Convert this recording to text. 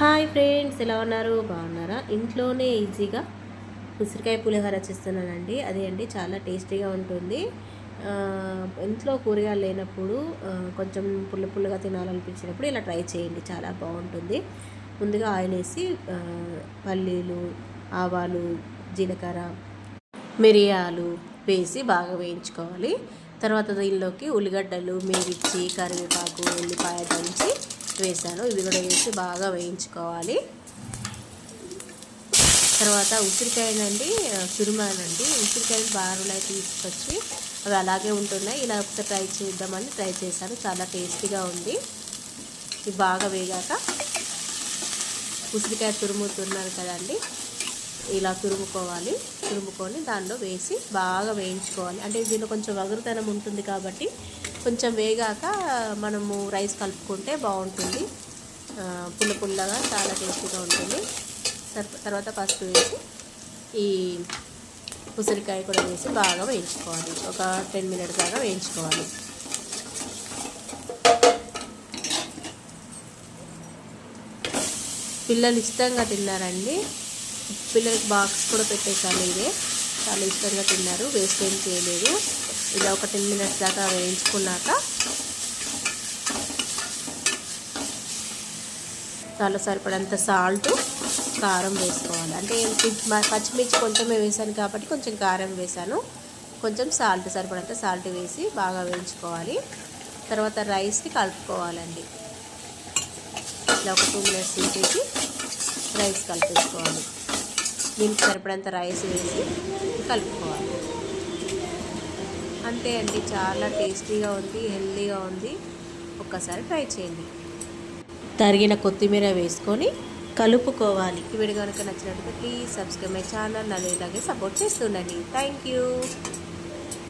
Hi friends ఎలా ఉన్నారు? బాగున్నారా? ఇంట్లోనే ఈజీగా ఉసిరికాయ పులిహోర చేస్తున్నానండి. అదే అండి చాలా టేస్టీగా ఉంటుంది. ఇంట్లో కూరగాయలు లేనప్పుడు కొంచెం పుల్ల పుల్లగా తినాలనిపించినప్పుడు ఇలా ట్రై చేయండి చాలా బాగుంటుంది. ముందుగా ఆయిల్ వేసి పల్లీలు ఆవాలు జీలకర్ర మిరియాలు వేసి బాగా వేయించుకోవాలి. తర్వాత దీనిలోకి ఉల్లిగడ్డలు మిర్చి కరివేపాకు ఉల్లిపాయ దంచి వేసాను. ఇవి కూడా వేసి బాగా వేయించుకోవాలి. తర్వాత ఉసిరికాయనండి తురుమానండి ఉసిరికాయలు బారులై తీసుకొచ్చి అవి అలాగే ఉంటున్నాయి. ఇలా ఒకసారి ట్రై చేద్దామని ట్రై చేశాను. చాలా టేస్టీగా ఉంది. ఇవి బాగా వేగాక ఉసిరికాయ తురుముతున్నారు కదండి. ఇలా తురుముకోవాలి. తురుముకొని దానిలో వేసి బాగా వేయించుకోవాలి. అంటే దీనిలో కొంచెం వగరుతనం ఉంటుంది కాబట్టి కొంచెం వేగాక మనము రైస్ కలుపుకుంటే బాగుంటుంది. పుల్ల పుల్లగా చాలా టేస్టీగా ఉంటుంది. తర్వాత పసుపు వేసి ఈ ఉసిరికాయ కూడా వేసి బాగా వేయించుకోవాలి. ఒక టెన్ మినిట్స్ దాకా వేయించుకోవాలి. పిల్లలు ఇష్టంగా తిన్నారండి. పిల్లలకి బాక్స్ కూడా పెట్టేశాను ఇదే. చాలా ఇష్టంగా తిన్నారు. వేస్ట్ ఏం చేయలేదు. ఇలా ఒక టెన్ మినిట్స్ దాకా వేయించుకున్నాక దాంట్లో సరిపడంత సాల్ట్ కారం వేసుకోవాలి. అంటే పచ్చిమిర్చి కొంచెమే వేసాను కాబట్టి కొంచెం కారం వేసాను. కొంచెం సాల్ట్ సరిపడంత సాల్ట్ వేసి బాగా వేయించుకోవాలి. తర్వాత రైస్ని కలుపుకోవాలండి. ఇలా ఒక టూ మినిట్స్ తీసేసి రైస్ కలిపేసుకోవాలి. దీనికి సరిపడంత రైస్ వేసి కలుపుకోవాలి. అంతే అండి చాలా టేస్టీగా ఉంది హెల్తీగా ఉంది. ఒక్కసారి ట్రై చేయండి. తరిగిన కొత్తిమీర వేసుకొని కలుపుకోవాలి. ఈ వీడియో కనుక నచ్చినట్లయితే ప్లీజ్ సబ్స్క్రైబ్ మై ఛానల్ నన్ను ఇలాగే సపోర్ట్ చేస్తుండండి. Thank you